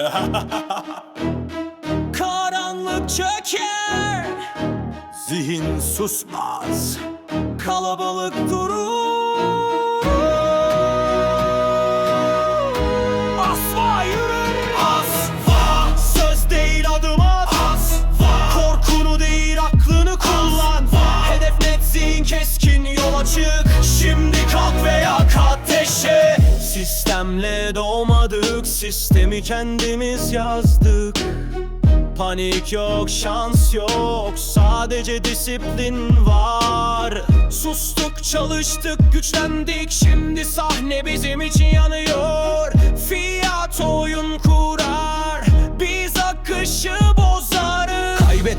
Karanlık çöker. Zihin susmaz. Kalabalık durur Sistemle doğmadık Sistemi kendimiz yazdık. Panik yok, şans yok Sadece disiplin var. Sustuk, çalıştık, güçlendik Şimdi sahne bizim için yanıyor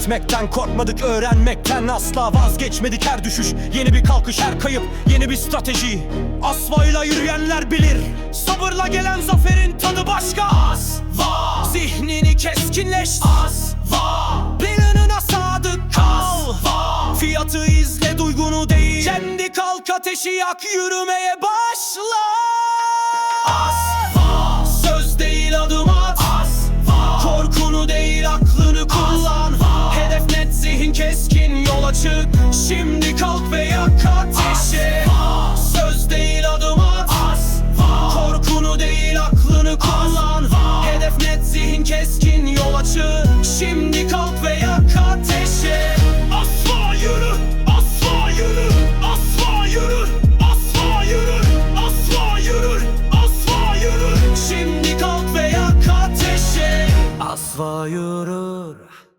Kaybetmekten korkmadık öğrenmekten asla vazgeçmedik. Her düşüş Yeni bir kalkış her kayıp yeni bir strateji. Asfayla yürüyenler bilir Sabırla gelen zaferin tadı başka. Asla Zihnini keskinleştir Asla Planına sadık kal. Asla Fiyatı izle duygunu değil. Kendi kalk ateşi yak yürümeye başla asla